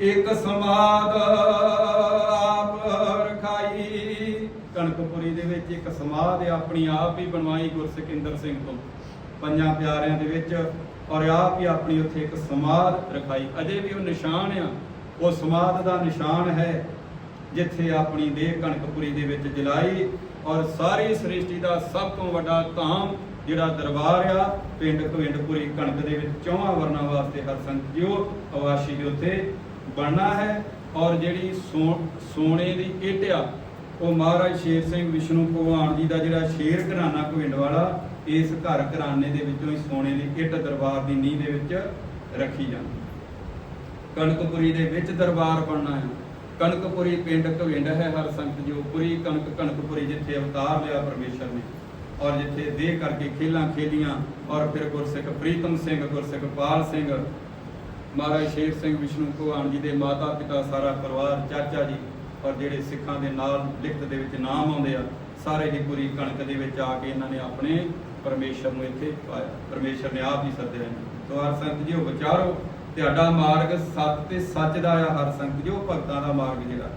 ਇੱਕ ਸਮਾਦ ਆਪ ਰਖਾਈ। ਕਣਕਪੁਰੀ ਦੇ ਵਿੱਚ ਇੱਕ ਸਮਾਦ ਆਪਣੀ ਆਪ ਹੀ ਬਣਵਾਈ ਗੁਰਸਿਕੰਦਰ ਸਿੰਘ ਤੋਂ। ਪੰਜਾਂ ਪਿਆਰਿਆਂ ਦੇ ਵਿੱਚ ਔਰ ਆਪ ਹੀ ਆਪਣੀ ਉੱਥੇ ਇੱਕ ਸਮਾਦ ਰਖਾਈ। ਅਜੇ ਵੀ ਉਹ ਨਿਸ਼ਾਨ ਆ। ਉਹ ਸਮਾਦ ਦਾ ਨਿਸ਼ਾਨ ਹੈ, ਜਿੱਥੇ ਆਪਣੀ ਦੇਹ ਕਣਕਪੁਰੀ ਦੇ ਵਿੱਚ ਜਲਾਈ ਔਰ ਸਾਰੀ ਸ੍ਰਿਸ਼ਟੀ ਦਾ ਸਭ ਤੋਂ ਵੱਡਾ ਧਾਮ ਜਿਹੜਾ ਦਰਬਾਰ ਆ, ਪਿੰਡ ਕਵਿੰਡਪੁਰੀ ਕਣਕ ਦੇ ਵਿੱਚ ਚੌਹਾਂ ਵਰਨਾਂ ਵਾਸਤੇ ਹਰ ਸੰਤ ਜਿਉ ਅਵਾਸੀ ਦੇ ਉੱਤੇ ਬਣਨਾ ਹੈ ਔਰ ਜਿਹੜੀ ਸੋ- ਸੋਨੇ ਦੀ ਇੱਟ ਆ, ਉਹ ਮਹਾਰਾਜ ਸ਼ੇਰ ਸਿੰਘ ਵਿਸ਼ਨੂੰ ਭਗਵਾਨ ਜੀ ਦਾ ਜਿਹੜਾ ਸ਼ੇਰ ਘਰਾਣਾ ਕਵਿੰਡ ਵਾਲਾ, ਇਸ ਘਰ ਘਰਾਣੇ ਦੇ ਵਿੱਚੋਂ ਹੀ ਸੋਨੇ ਦੀ ਇੱਟ ਦਰਬਾਰ ਦੀ ਨੀਂਹ ਦੇ ਵਿੱਚ ਰੱਖੀ ਜਾਂਦੀ। ਕਣਕਪੁਰੀ ਦੇ ਵਿੱਚ ਦਰਬਾਰ ਬਣਨਾ ਹੈ। ਕਣਕਪੁਰੀ ਪਿੰਡ ਕਵਿੰਡ ਹੈ, ਹਰ ਸੰਤ ਜੋ ਪੁਰੀ ਕਣਕ ਕਣਕਪੁਰੀ ਜਿੱਥੇ ਅਵਤਾਰ ਲਿਆ ਪਰਮੇਸ਼ਰ ਨੇ। ਔਰ ਜਿੱਥੇ ਦੇਹ ਕਰਕੇ ਖੇਲਾਂ ਖੇਲੀਆਂ, ਔਰ ਫਿਰ ਗੁਰਸਿੱਖ ਪ੍ਰੀਤਮ ਸਿੰਘ, ਗੁਰਸਿੱਖ ਪਾਲ ਸਿੰਘ ਮਹਾਰਾਜ ਸ਼ੇਰ ਸਿੰਘ ਵਿਸ਼ਨੂੰ ਭਗਵਾਨ ਜੀ ਦੇ ਮਾਤਾ ਪਿਤਾ ਸਾਰਾ ਪਰਿਵਾਰ, ਚਾਚਾ ਜੀ, ਪਰ ਜਿਹੜੇ ਸਿੱਖਾਂ ਦੇ ਨਾਲ ਲਿਖਤ ਦੇ ਵਿੱਚ ਨਾਮ ਆਉਂਦੇ ਆ, ਸਾਰੇ ਹੀ ਪੂਰੀ ਕਣਕ ਦੇ ਵਿੱਚ ਆ ਕੇ ਇਹਨਾਂ ਨੇ ਆਪਣੇ ਪਰਮੇਸ਼ਰ ਨੂੰ ਇੱਥੇ ਪਾਇਆ, ਪਰਮੇਸ਼ਰ ਨੇ ਆਪ ਹੀ ਸੱਦਿਆ ਇਹਨੂੰ। ਹਰ ਸੰਤ ਜੀ ਉਹ ਵਿਚਾਰੋ, ਤੁਹਾਡਾ ਮਾਰਗ ਸੱਤ ਤੇ ਸੱਚ ਦਾ ਆ, ਹਰ ਸੰਤ ਜੀ ਉਹ ਭਗਤਾਂ ਦਾ ਮਾਰਗ ਜਿਹੜਾ